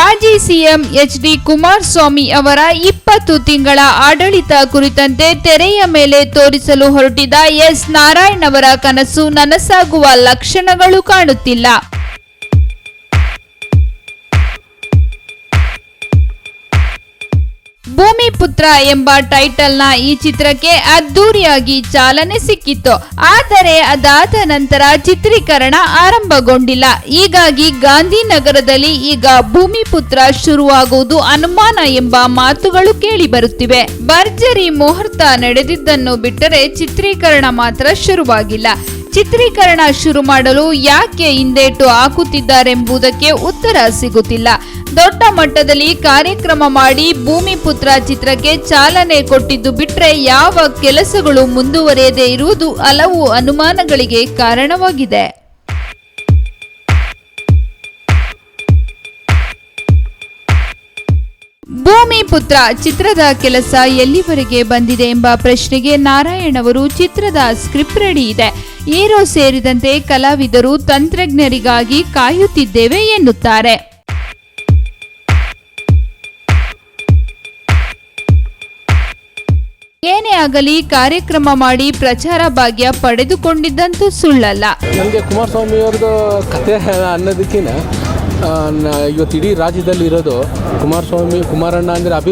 ಮಾಜಿ CM H D Kumaraswamy ಅವರ ಇಪ್ಪತ್ತು ತಿಂಗಳ ಆಡಳಿತ ಕುರಿತಂತೆ ತೆರೆಯ ಮೇಲೆ ತೋರಿಸಲು ಹೊರಟಿದ ಎಸ್ ನಾರಾಯಣ್ ಅವರ ಕನಸು ನನಸಾಗುವ ಲಕ್ಷಣಗಳು ಕಾಣುತ್ತಿಲ್ಲ. ಭೂಮಿಪುತ್ರ ಎಂಬ ಟೈಟಲ್ನ ಈ ಚಿತ್ರಕ್ಕೆ ಅದ್ದೂರಿಯಾಗಿ ಚಾಲನೆ ಸಿಕ್ಕಿತ್ತು. ಆದರೆ ಅದಾದ ನಂತರ ಚಿತ್ರೀಕರಣ ಆರಂಭಗೊಂಡಿಲ್ಲ. ಹೀಗಾಗಿ ಗಾಂಧಿನಗರದಲ್ಲಿ ಈಗ ಭೂಮಿಪುತ್ರ ಶುರುವಾಗುವುದು ಅನುಮಾನ ಎಂಬ ಮಾತುಗಳು ಕೇಳಿ ಬರುತ್ತಿವೆ ಭರ್ಜರಿ ಮುಹೂರ್ತ ನಡೆದಿದ್ದನ್ನು ಬಿಟ್ಟರೆ ಚಿತ್ರೀಕರಣ ಮಾತ್ರ ಶುರುವಾಗಿಲ್ಲ. ಚಿತ್ರೀಕರಣ ಶುರು ಮಾಡಲು ಯಾಕೆ ಹಿಂದೇಟು ಹಾಕುತ್ತಿದ್ದಾರೆಂಬುದಕ್ಕೆ ಉತ್ತರ ಸಿಗುತ್ತಿಲ್ಲ. ದೊಡ್ಡ ಮಟ್ಟದಲ್ಲಿ ಕಾರ್ಯಕ್ರಮ ಮಾಡಿ ಭೂಮಿಪುತ್ರ ಚಿತ್ರಕ್ಕೆ ಚಾಲನೆ ಕೊಟ್ಟಿದ್ದು ಬಿಟ್ರೆ ಯಾವ ಕೆಲಸಗಳು ಮುಂದುವರಿಯದೇ ಇರುವುದು ಹಲವು ಅನುಮಾನಗಳಿಗೆ ಕಾರಣವಾಗಿದೆ. ಭೂಮಿಪುತ್ರ ಚಿತ್ರದ ಕೆಲಸ ಎಲ್ಲಿವರೆಗೆ ಬಂದಿದೆ ಎಂಬ ಪ್ರಶ್ನೆಗೆ ನಾರಾಯಣ್ ಅವರು ಚಿತ್ರದ ಸ್ಕ್ರಿಪ್ಟ್ ರೆಡಿ ಇದೆ. ಹೀರೋ ಸೇರಿದಂತೆ ಕಲಾವಿದರು ತಂತ್ರಜ್ಞರಿಗಾಗಿ ಕಾಯುತ್ತಿದ್ದೇವೆ ಎನ್ನುತ್ತಾರೆ. ಏನೇ ಆಗಲಿ ಕಾರ್ಯಕ್ರಮ ಮಾಡಿ ಪ್ರಚಾರ ಭಾಗ್ಯ ಪಡೆದುಕೊಂಡಿದ್ದಂತೂ ಸುಳ್ಳಲ್ಲ. ನನಗೆ ಕುಮಾರಸ್ವಾಮಿ ಅವ್ರದ್ದು ಕತೆ ಅನ್ನೋದಕ್ಕಿಂತ ಇವತ್ತು ಇಡೀ ರಾಜ್ಯದಲ್ಲಿ ಇರೋದು ಕುಮಾರಸ್ವಾಮಿ, ಕುಮಾರಣ್ಣ ಅಂದರೆ ಅಭಿ